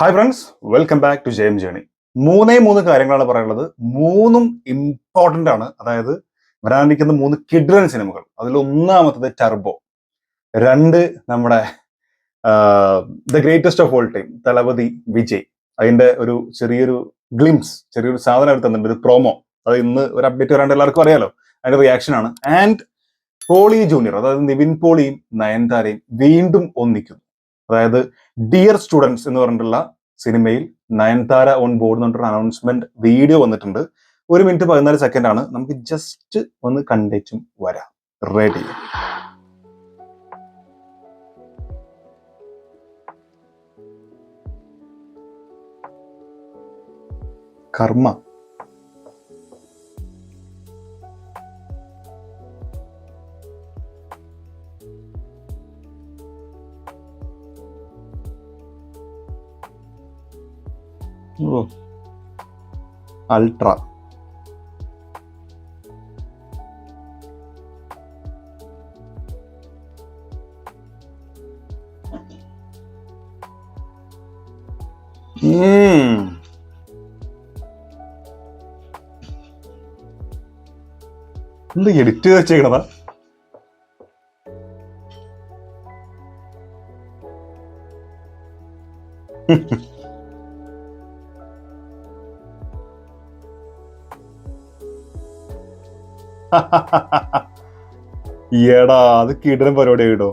Hi friends welcome back to Jayam journey മൂന്നേ മൂന്ന് കാര്യങ്ങളാണ് പറയാനുള്ളത് മൂന്നും ഇമ്പോർട്ടന്റ് ആണ്. അതായത് വരാനിരിക്കുന്ന മൂന്ന് കിഡ്രൻ സിനിമകൾ. അതിൽ ഒന്നാമത്തത് ടർബോ രണ്ട് നമ്മുടെ the greatest of all time Thalapathy Vijay. അതിന്റെ ഒരു ചെറിയൊരു ഗ്ലിംസ് ചെറിയൊരു സാധനം എടുത്ത് തന്നിട്ടുണ്ട്. ഒരു പ്രോമോ അത് ഇന്ന് ഒരു അപ്ഡേറ്റ് വരാണ്ട് എല്ലാവർക്കും അറിയാലോ. അതിന്റെ റിയാക്ഷൻ ആണ്. ആൻഡ് പോളി ജൂനിയർ അതായത് നിവിൻ പോളിയും നയൻതാരയും വീണ്ടും ഒന്നിക്കുന്നു. അതായത് ഡിയർ സ്റ്റുഡൻസ് എന്ന് പറഞ്ഞിട്ടുള്ള സിനിമയിൽ നയൻതാര ഓൺ ബോർഡ് എന്ന് പറഞ്ഞിട്ട് അനൗൺസ്മെന്റ് വീഡിയോ വന്നിട്ടുണ്ട്. ഒരു മിനിറ്റ് പതിനാല് സെക്കൻഡ് ആണ്. നമുക്ക് ജസ്റ്റ് ഒന്ന് കണ്ടേച്ചും വരാം. റെഡി കർമ്മ. അൾട്ര. എന്ത് എഡിറ്റ് വെച്ചേക്കണതാ? എടാ അത് കിടനം പരിപാടി കേട്ടോ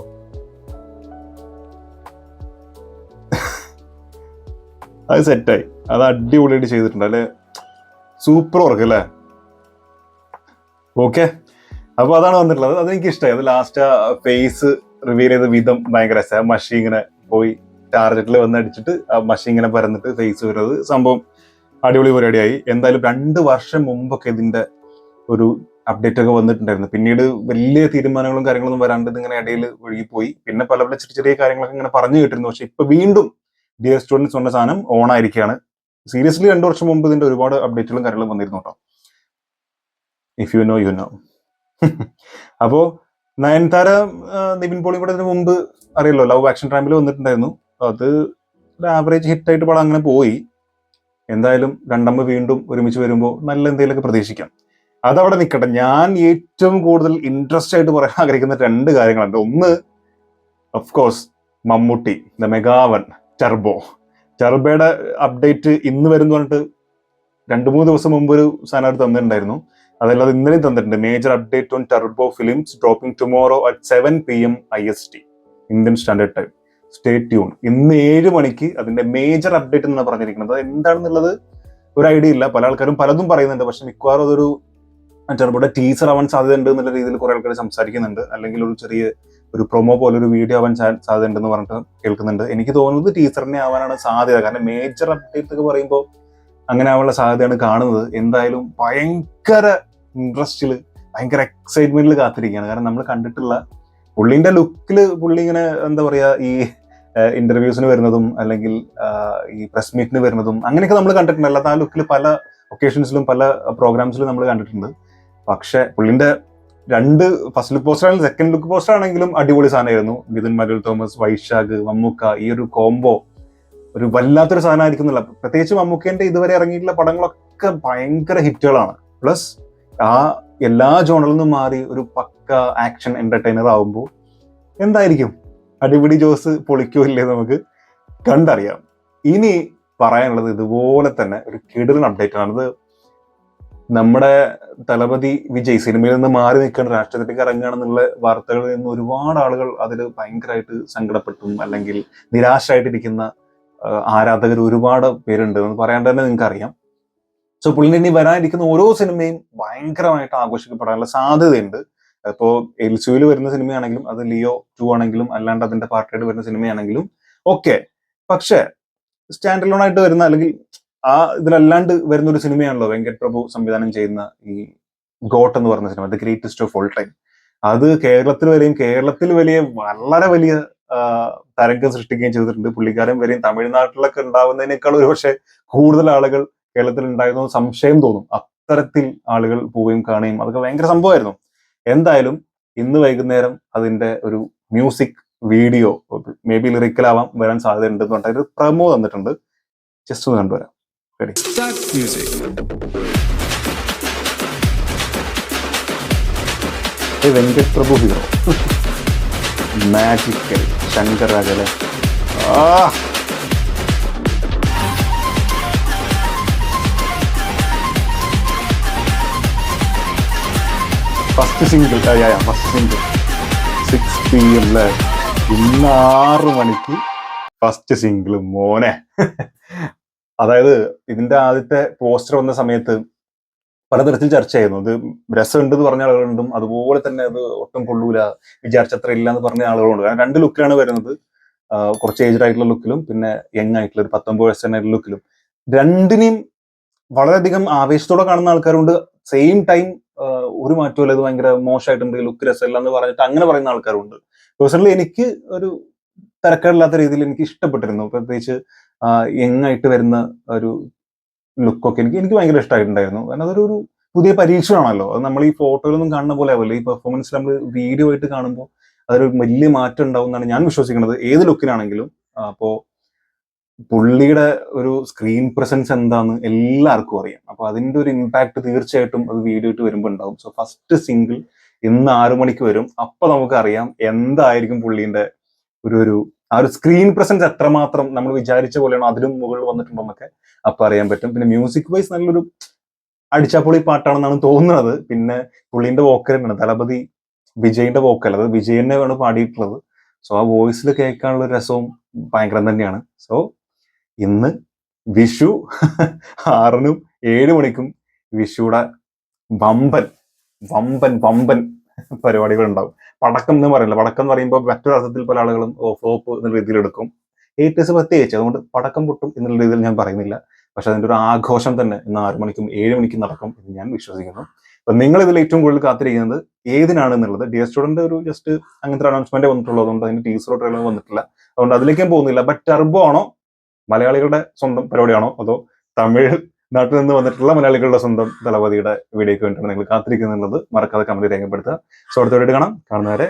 അത് സെറ്റായി അത് അടിപൊളിയായിട്ട് ചെയ്തിട്ടുണ്ട്. അല്ലെ? സൂപ്പർ വർക്ക് അല്ലേ? ഓക്കെ അപ്പൊ അതാണ് വന്നിട്ടുള്ളത്. അതെനിക്ക് ഇഷ്ടമായി അത് ലാസ്റ്റ് ഫേസ് റിവീൽ ചെയ്ത വിധം ഭയങ്കര രസമാണ് മഷി ഇങ്ങനെ പോയി ടാർജറ്റിൽ വന്ന് അടിച്ചിട്ട് ആ മഷി ഇങ്ങനെ പരന്നിട്ട് ഫേസ് വരുന്നത്. സംഭവം അടിപൊളി പരിപാടിയായി. എന്തായാലും രണ്ട് വർഷം മുമ്പൊക്കെ ഇതിന്റെ ഒരു അപ്ഡേറ്റ് ഒക്കെ വന്നിട്ടുണ്ടായിരുന്നു. പിന്നീട് വലിയ തീരുമാനങ്ങളും കാര്യങ്ങളൊന്നും വരാണ്ട് ഇങ്ങനെ ഇടയിൽ ഒഴുകിപ്പോയി. പിന്നെ പല പല ചെറിയ ചെറിയ കാര്യങ്ങളൊക്കെ ഇങ്ങനെ പറഞ്ഞു കേട്ടിരുന്നു. പക്ഷെ ഇപ്പൊ വീണ്ടും ഡിയർ സ്റ്റുഡൻസ് എന്ന സാധനം ഓൺ ആയിരിക്കുകയാണ് സീരിയസ്ലി രണ്ടു വർഷം മുമ്പ് ഇതിന്റെ ഒരുപാട് അപ്ഡേറ്റുകളും കാര്യങ്ങളും വന്നിരുന്നു കേട്ടോ. If you know you know അപ്പോ നയൻതാര നിവിൻ പോളിയും കൂടെ മുമ്പ് അറിയല്ലോ ലവ് ആക്ഷൻ ട്രാമ്പിൽ വന്നിട്ടുണ്ടായിരുന്നു. അത് ഒരു ആവറേജ് ഹിറ്റായിട്ട് പടം അങ്ങനെ പോയി. എന്തായാലും രണ്ടമ്മ വീണ്ടും ഒരുമിച്ച് വരുമ്പോൾ നല്ല എന്തെങ്കിലുമൊക്കെ പ്രതീക്ഷിക്കാം. അതവിടെ നിൽക്കട്ടെ ഞാൻ ഏറ്റവും കൂടുതൽ ഇൻട്രസ്റ്റ് ആയിട്ട് പറയാൻ ആഗ്രഹിക്കുന്ന രണ്ട് കാര്യങ്ങളുണ്ട്. ഒന്ന് of course Mammootty the mega one turbo ടർബോയുടെ update ഇന്ന് വരുന്നു പറഞ്ഞിട്ട് രണ്ട് മൂന്ന് ദിവസം മുമ്പ് ഒരു സാധനം തന്നിട്ടുണ്ടായിരുന്നു. അതല്ലാതെ ഇന്നലെയും തന്നിട്ടുണ്ട്. Major update on turbo films dropping tomorrow at seven P M I S T Indian standard time stay tune ഇന്ന് ഏഴ് മണിക്ക് അതിന്റെ മേജർ അപ്ഡേറ്റ് എന്നാണ് പറഞ്ഞിരിക്കുന്നത്. അത് എന്താണെന്നുള്ളത് ഒരു ഐഡിയ ഇല്ല. പല ആൾക്കാരും പലതും പറയുന്നുണ്ട്. പക്ഷെ മിക്കവാറും അതൊരു ടർബോയുടെ ടീച്ചർ ആവാൻ സാധ്യതയുണ്ട് എന്നുള്ള രീതിയിൽ കുറെ ആൾക്കാർ സംസാരിക്കുന്നുണ്ട്. അല്ലെങ്കിൽ ഒരു ചെറിയ ഒരു പ്രൊമോ പോലെ ഒരു വീഡിയോ ആവാൻ സാധ്യതയുണ്ടെന്ന് പറഞ്ഞിട്ട് കേൾക്കുന്നുണ്ട്. എനിക്ക് തോന്നുന്നത് ടീച്ചറിനെ ആവാനാണ് സാധ്യത. കാരണം മേജർ അപ്ഡേറ്റ് ഒക്കെ പറയുമ്പോൾ അങ്ങനെ ആവാനുള്ള സാധ്യതയാണ് കാണുന്നത്. എന്തായാലും ഭയങ്കര ഇൻട്രസ്റ്റിൽ ഭയങ്കര എക്സൈറ്റ്മെന്റിൽ കാത്തിരിക്കുകയാണ്. കാരണം നമ്മൾ കണ്ടിട്ടുള്ള പുള്ളിന്റെ ലുക്കിൽ പുള്ളി ഇങ്ങനെ എന്താ പറയാ ഈ ഇന്റർവ്യൂസിന് വരുന്നതും അല്ലെങ്കിൽ ഈ പ്രസ് മീറ്റിന് വരുന്നതും അങ്ങനെയൊക്കെ നമ്മൾ കണ്ടിട്ടുണ്ട്. അല്ലാതെ ആ ലുക്കിൽ പല ഒക്കേഷൻസിലും പല പ്രോഗ്രാംസിലും നമ്മൾ കണ്ടിട്ടുണ്ട്. പക്ഷെ പുള്ളിന്റെ രണ്ട് ഫസ്റ്റ് ലുക്ക് പോസ്റ്റർ ആണെങ്കിലും സെക്കൻഡ് ലുക്ക് പോസ്റ്റർ ആണെങ്കിലും അടിപൊളി സാധനമായിരുന്നു. മിഥുൻ മരുൽ തോമസ് വൈശാഖ് മമ്മൂക്ക ഈ ഒരു കോംബോ ഒരു വല്ലാത്തൊരു സാധനമായിരിക്കും എന്നുള്ള പ്രത്യേകിച്ച് മമ്മൂക്കേന്റെ ഇതുവരെ ഇറങ്ങിയിട്ടുള്ള പടങ്ങളൊക്കെ ഭയങ്കര ഹിറ്റുകളാണ്. പ്ലസ് ആ എല്ലാ ജോണറിൽ നിന്നും മാറി ഒരു പക്ക ആക്ഷൻ എന്റർടൈനർ ആവുമ്പോൾ എന്തായിരിക്കും? അടിപൊളി ജോസ് പൊളിക്കൂല്ലേ നമുക്ക്? കണ്ടറിയാം. ഇനി പറയാനുള്ളത് ഇതുപോലെ തന്നെ ഒരു കിടിലൻ അപ്ഡേറ്റ് ആണ്. നമ്മുടെ തലപതി വിജയ് സിനിമയിൽ നിന്ന് മാറി നിൽക്കുന്ന രാഷ്ട്രീയത്തിലേക്ക് ഇറങ്ങുകയാണെന്നുള്ള വാർത്തകളിൽ നിന്ന് ഒരുപാട് ആളുകൾ അതിൽ ഭയങ്കരമായിട്ട് സങ്കടപ്പെട്ടു അല്ലെങ്കിൽ നിരാശയായിട്ടിരിക്കുന്ന ആരാധകർ ഒരുപാട് പേരുണ്ട് എന്ന് പറയാൻ തന്നെ നിങ്ങൾക്ക് അറിയാം സോ പുള്ളിന്റെ ഇനി വരാനിരിക്കുന്ന ഓരോ സിനിമയും ഭയങ്കരമായിട്ട് ആഘോഷിക്കപ്പെടാനുള്ള സാധ്യതയുണ്ട്. ഇപ്പോൾ എൽസുവിൽ വരുന്ന സിനിമയാണെങ്കിലും അത് ലിയോ ടു ആണെങ്കിലും അല്ലാണ്ട് അതിന്റെ പാർട്ടിയായിട്ട് വരുന്ന സിനിമയാണെങ്കിലും ഓക്കെ പക്ഷേ സ്റ്റാൻഡ് ലോൺ ആയിട്ട് വരുന്ന അല്ലെങ്കിൽ ആ ഇതിലല്ലാണ്ട് വരുന്ന ഒരു സിനിമയാണല്ലോ വെങ്കട് പ്രഭു സംവിധാനം ചെയ്യുന്ന ഈ ഗോട്ട് എന്ന് പറയുന്ന cinema the greatest of all time അത് കേരളത്തിൽ വരെയും കേരളത്തിൽ വലിയ വളരെ വലിയ തരംഗം സൃഷ്ടിക്കുകയും ചെയ്തിട്ടുണ്ട്. പുള്ളിക്കാരൻ വരെയും തമിഴ്നാട്ടിലൊക്കെ ഉണ്ടാവുന്നതിനേക്കാൾ ഒരു പക്ഷെ കൂടുതൽ ആളുകൾ കേരളത്തിൽ ഉണ്ടായിരുന്നു സംശയം തോന്നും. അത്തരത്തിൽ ആളുകൾ പോവുകയും കാണുകയും അതൊക്കെ ഭയങ്കര സംഭവമായിരുന്നു. എന്തായാലും ഇന്ന് വൈകുന്നേരം അതിന്റെ ഒരു മ്യൂസിക് വീഡിയോ മേ ബി ലിറിക്കലാവാം വരാൻ സാധ്യതയുണ്ട് എന്ന് പറഞ്ഞിട്ട് ഒരു പ്രമോ തന്നിട്ടുണ്ട്. ജസ്റ്റ് ഒന്ന് കണ്ടുവരാം. Ready Start music. Venkat Prabhu hero magical ശങ്കരാജലെ ആ first single first single six P M ഇന്ന് ആറ് മണിക്ക് ഫസ്റ്റ് സിംഗിൾ മോനെ. അതായത് ഇതിന്റെ ആദ്യത്തെ പോസ്റ്റർ വന്ന സമയത്ത് പലതരത്തിൽ ചർച്ചയായിരുന്നു. ഇത് രസമുണ്ട് എന്ന് പറഞ്ഞ ആളുകളുണ്ടും അതുപോലെ തന്നെ അത് ഒട്ടും കൊള്ളൂല വിചാരിച്ചത്ര ഇല്ല എന്ന് പറഞ്ഞ ആളുകളുണ്ട്. കാരണം രണ്ട് ലുക്കിലാണ് വരുന്നത്. കുറച്ച് ഏജ്ഡ് ആയിട്ടുള്ള ലുക്കിലും പിന്നെ യങ് ആയിട്ടുള്ള ഒരു പത്തൊമ്പത് വയസ്സായിട്ടുള്ള ലുക്കിലും രണ്ടിനെയും വളരെയധികം ആവേശത്തോടെ കാണുന്ന ആൾക്കാരുണ്ട്. സെയിം ടൈം ഒരു മാറ്റമില്ല ഇത് ഭയങ്കര മോശമായിട്ടുണ്ട് ലുക്ക് രസമില്ല എന്ന് പറഞ്ഞിട്ട് അങ്ങനെ പറയുന്ന ആൾക്കാരുണ്ട്. പേഴ്സണലി എനിക്ക് ഒരു തിരക്കേടില്ലാത്ത രീതിയിൽ എനിക്ക് ഇഷ്ടപ്പെട്ടിരുന്നു. പ്രത്യേകിച്ച് യങ് ആയിട്ട് വരുന്ന ഒരു ലുക്കൊക്കെ എനിക്ക് എനിക്ക് ഭയങ്കര ഇഷ്ടമായിട്ടുണ്ടായിരുന്നു കാരണം അതൊരു ഒരു പുതിയ പരീക്ഷണമാണല്ലോ. അത് നമ്മൾ ഈ ഫോട്ടോയിലൊന്നും കാണുന്ന പോലെ ആവില്ല. ഈ പെർഫോമൻസ് നമ്മൾ വീഡിയോ ആയിട്ട് കാണുമ്പോൾ അതൊരു വലിയ മാറ്റം ഉണ്ടാവും എന്നാണ് ഞാൻ വിശ്വസിക്കുന്നത്. ഏത് ലുക്കിനാണെങ്കിലും അപ്പോൾ പുള്ളിയുടെ ഒരു സ്ക്രീൻ പ്രസൻസ് എന്താന്ന് എല്ലാവർക്കും അറിയാം. അപ്പൊ അതിന്റെ ഒരു ഇമ്പാക്ട് തീർച്ചയായിട്ടും അത് വീഡിയോ ഇട്ട് വരുമ്പോൾ ഉണ്ടാവും. സോ ഫസ്റ്റ് സിംഗിൾ ഇന്ന് ആറു മണിക്ക് വരും. അപ്പൊ നമുക്ക് അറിയാം എന്തായിരിക്കും പുള്ളിന്റെ ഒരു ഒരു ആ ഒരു സ്ക്രീൻ പ്രസൻസ് എത്രമാത്രം നമ്മൾ വിചാരിച്ച പോലെയാണ് അതിലും മുകളിൽ വന്നിട്ടുണ്ടോ എന്നൊക്കെ അപ്പൊ അറിയാൻ പറ്റും. പിന്നെ മ്യൂസിക് വൈസ് നല്ലൊരു അടിച്ചാപ്പൊളി പാട്ടാണെന്നാണ് തോന്നുന്നത്. പിന്നെ പുള്ളിന്റെ വോക്കൽ തന്നെയാണ്. ദളപതി വിജയിന്റെ വോക്കൽ അത് വിജയനെയാണ് പാടിയിട്ടുള്ളത്. സോ ആ വോയിസിൽ കേൾക്കാനുള്ള രസവും ഭയങ്കരം തന്നെയാണ്. സോ ഇന്ന് വിഷു ആറിനും ഏഴ് മണിക്കും വിഷുയുടെ വമ്പൻ വമ്പൻ വമ്പൻ പരിപാടികൾ ഉണ്ടാവും പടക്കം എന്ന് പറയുന്നത് പടക്കം എന്ന് പറയുമ്പോൾ മറ്റൊരു അർത്ഥത്തിൽ പല ആളുകളും ഫ്ലോപ്പ് എന്ന രീതിയിൽ എടുക്കും. ഏറ്റവും പ്രത്യേകിച്ച്. അതുകൊണ്ട് പടക്കം പൊട്ടും എന്നുള്ള രീതിയിൽ ഞാൻ പറയുന്നില്ല. പക്ഷെ അതിന്റെ ഒരു ആഘോഷം തന്നെ ഇന്ന് ആറു മണിക്കും ഏഴ് മണിക്കും നടക്കും എന്ന് ഞാൻ വിശ്വസിക്കുന്നു. അപ്പൊ നിങ്ങൾ ഇതിൽ ഏറ്റവും കൂടുതൽ കാത്തിരിക്കുന്നത് ഏതിനാണ് എന്നുള്ളത്? ഡിയർ സ്റ്റുഡന്റ് ഒരു ജസ്റ്റ് അങ്ങനത്തെ അനൗൺസ്മെന്റ് വന്നിട്ടുള്ളൂ. അതുകൊണ്ട് അതിന്റെ ടീച്ചറോ ട്രെയിലർ വന്നിട്ടില്ല. അതുകൊണ്ട് അതിലേക്കും പോകുന്നില്ല. ബട്ട് ടർബോ ആണോ? മലയാളികളുടെ സ്വന്തം പരിപാടിയാണോ? അതോ തമിഴ് നാട്ടിൽ നിന്ന് വന്നിട്ടുള്ള മലയാളികളുടെ സ്വന്തം ദളപതിയുടെ വീഡിയോയ്ക്ക് വേണ്ടിയാണ് നിങ്ങൾ കാത്തിരിക്കുന്നുള്ളത്. മറക്കാതെ കമന്റ് രേഖപ്പെടുത്തുക. സോ അടുത്ത വീഡിയോ കാണാം. കാണുന്നവരെ